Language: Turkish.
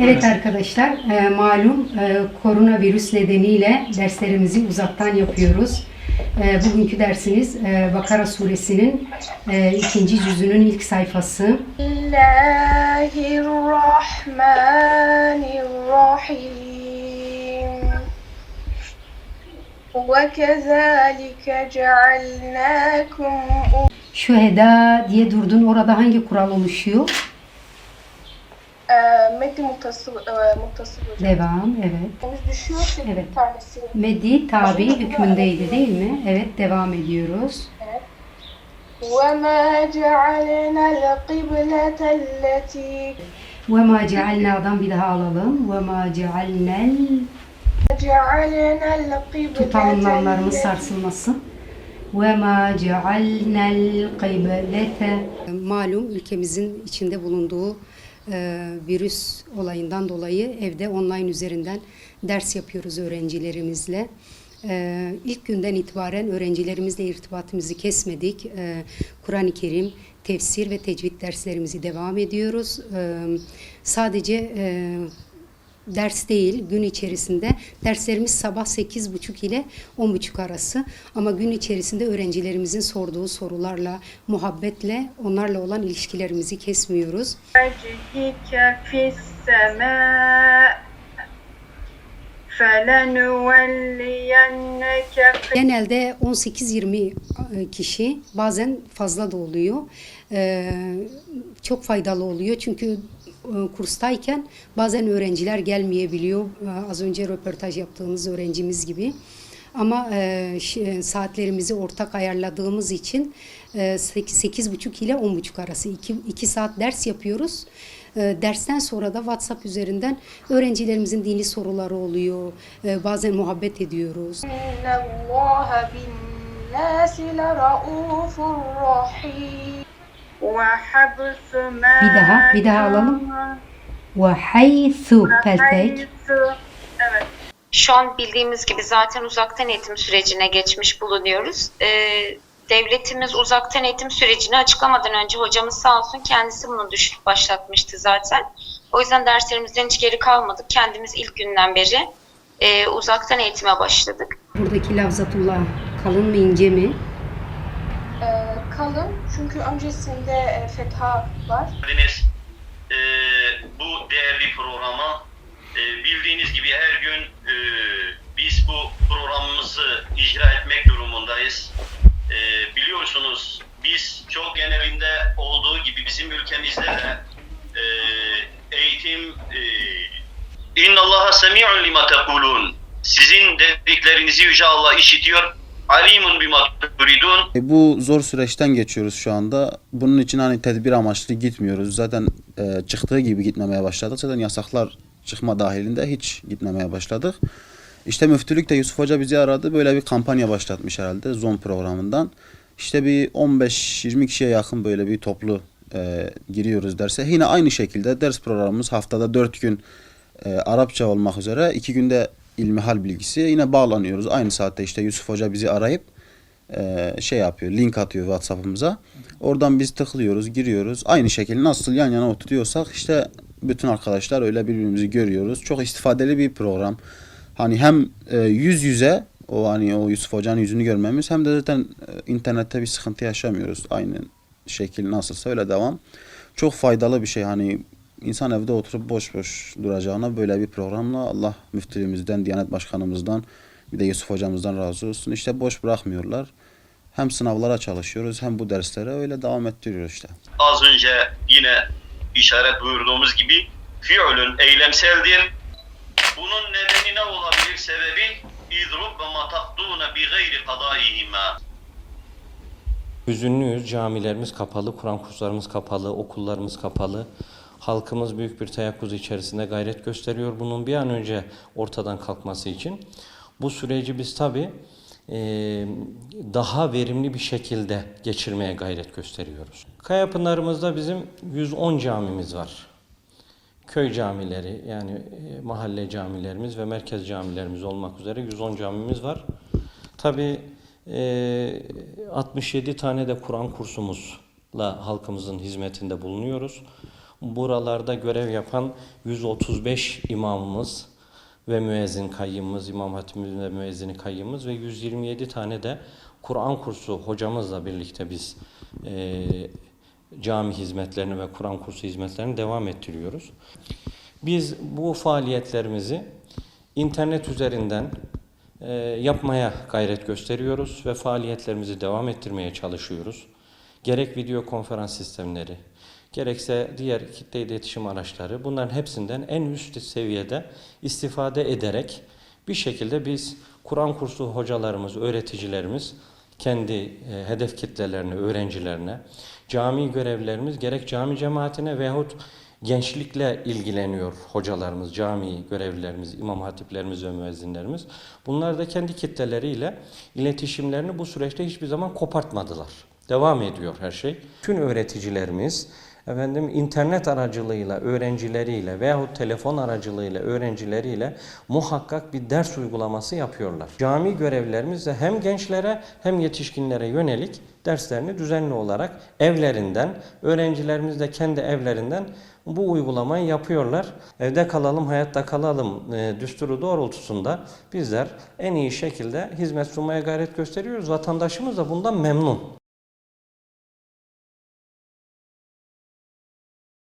Evet arkadaşlar, e, malum e, koronavirüs nedeniyle derslerimizi uzaktan yapıyoruz. E, bugünkü dersimiz e, Bakara suresinin e, ikinci cüzünün ilk sayfası. الله الرحمن الرحيم وكذلك جعلناكم Şüheda diye durdun. Orada hangi kural oluşuyor? آه، مد متصل آه، متصل hocam. Devam, evet. Biz düşüyorsa Evet. bir tanesi. Medi tabi hükmündeydi değil mi? Evet, devam ediyoruz. وما جعلنا القبلة التي Ve ma cealna'dan bir daha alalım. Ve ma cealnel جعلنا القبلة tutalımlarımız التي sarsılmasın. Ve ma cealnel kıblete Malum ülkemizin içinde bulunduğu e, virüs olayından dolayı evde online üzerinden ders yapıyoruz öğrencilerimizle. E, ilk günden itibaren öğrencilerimizle irtibatımızı kesmedik. E, Kur'an-ı Kerim, tefsir ve tecvid derslerimizi devam ediyoruz. E, sadece e, ders değil gün içerisinde derslerimiz sabah 8.30 ile 10.30 arası ama gün içerisinde öğrencilerimizin sorduğu sorularla muhabbetle onlarla olan ilişkilerimizi kesmiyoruz. وجهك في السماء فلنولينك Genelde 18-20 kişi bazen fazla da oluyor. Ee, çok faydalı oluyor çünkü e, e, kurstayken bazen öğrenciler gelmeyebiliyor. E, az önce röportaj yaptığımız öğrencimiz gibi. Ama e, e saatlerimizi ortak ayarladığımız için e, 8.30 ile 10.30 arası 2, 2 saat ders yapıyoruz. E, dersten sonra da WhatsApp üzerinden öğrencilerimizin dini soruları oluyor. E, bazen muhabbet ediyoruz. Bir daha, bir daha alalım. Ve haythu peltek. Evet. Şu an bildiğimiz gibi zaten uzaktan eğitim sürecine geçmiş bulunuyoruz. Ee, devletimiz uzaktan eğitim sürecini açıklamadan önce hocamız sağ olsun kendisi bunu düşünüp başlatmıştı zaten. O yüzden derslerimizden hiç geri kalmadık. Kendimiz ilk günden beri e, uzaktan eğitime başladık. Buradaki lafzatullah kalın mı ince mi? Ee, kalın çünkü öncesinde e, fetha var bu değerli programa. E, bildiğiniz gibi her gün e, biz bu programımızı icra etmek durumundayız. E, biliyorsunuz biz çok genelinde olduğu gibi bizim ülkemizde de e, eğitim e, İnnallaha semi'un lima tekulun. Sizin dediklerinizi Yüce Allah işitiyor. Alimun bima turidun. E, Bu zor süreçten geçiyoruz şu anda. Bunun için hani tedbir amaçlı gitmiyoruz. Zaten e, çıktığı gibi gitmemeye başladık. Zaten yasaklar çıkma dahilinde hiç gitmemeye başladık. İşte müftülük de Yusuf Hoca bizi aradı. Böyle bir kampanya başlatmış herhalde Zon programından. İşte bir 15-20 kişiye yakın böyle bir toplu e, giriyoruz derse. Yine aynı şekilde ders programımız haftada 4 gün e, Arapça olmak üzere. 2 günde ilmihal bilgisi. Yine bağlanıyoruz. Aynı saatte işte Yusuf Hoca bizi arayıp e, şey yapıyor, link atıyor WhatsApp'ımıza. Oradan biz tıklıyoruz, giriyoruz. Aynı şekilde nasıl yan yana oturuyorsak işte bütün arkadaşlar öyle birbirimizi görüyoruz. Çok istifadeli bir program. Hani hem e, yüz yüze o hani o Yusuf Hoca'nın yüzünü görmemiz hem de zaten e, internette bir sıkıntı yaşamıyoruz. Aynı şekil nasılsa öyle devam. Çok faydalı bir şey hani insan evde oturup boş boş duracağına böyle bir programla Allah müftülüğümüzden, Diyanet Başkanımızdan bir de Yusuf hocamızdan razı olsun. İşte boş bırakmıyorlar. Hem sınavlara çalışıyoruz hem bu derslere öyle devam ettiriyoruz işte. az önce yine işaret buyurduğumuz gibi fiilün eylemseldir. Bunun nedeni ne olabilir? Sebebi idrub ve matahduna bi gayri kadaihima. Hüzünlüyüz. Camilerimiz kapalı, Kur'an kurslarımız kapalı, okullarımız kapalı. Halkımız büyük bir teyakkuz içerisinde gayret gösteriyor bunun bir an önce ortadan kalkması için. Bu süreci biz tabii e, daha verimli bir şekilde geçirmeye gayret gösteriyoruz. Kayapınarımızda bizim 110 camimiz var. Köy camileri yani e, mahalle camilerimiz ve merkez camilerimiz olmak üzere 110 camimiz var. Tabii e, 67 tane de Kur'an kursumuzla halkımızın hizmetinde bulunuyoruz. Buralarda görev yapan 135 imamımız ve müezzin kayyımımız, İmam Hatipimiz ve müezzini kayyımımız ve 127 tane de Kur'an kursu hocamızla birlikte biz e, cami hizmetlerini ve Kur'an kursu hizmetlerini devam ettiriyoruz. Biz bu faaliyetlerimizi internet üzerinden e, yapmaya gayret gösteriyoruz ve faaliyetlerimizi devam ettirmeye çalışıyoruz. Gerek video konferans sistemleri, gerekse diğer kitle iletişim araçları bunların hepsinden en üst seviyede istifade ederek bir şekilde biz Kur'an kursu hocalarımız, öğreticilerimiz kendi e, hedef kitlelerine, öğrencilerine, cami görevlilerimiz gerek cami cemaatine veyahut gençlikle ilgileniyor hocalarımız, cami görevlilerimiz, imam hatiplerimiz ve müezzinlerimiz. Bunlar da kendi kitleleriyle iletişimlerini bu süreçte hiçbir zaman kopartmadılar. Devam ediyor her şey. Tüm öğreticilerimiz efendim internet aracılığıyla öğrencileriyle veyahut telefon aracılığıyla öğrencileriyle muhakkak bir ders uygulaması yapıyorlar. Cami görevlilerimiz de hem gençlere hem yetişkinlere yönelik derslerini düzenli olarak evlerinden, öğrencilerimiz de kendi evlerinden bu uygulamayı yapıyorlar. Evde kalalım, hayatta kalalım e, düsturu doğrultusunda bizler en iyi şekilde hizmet sunmaya gayret gösteriyoruz. Vatandaşımız da bundan memnun.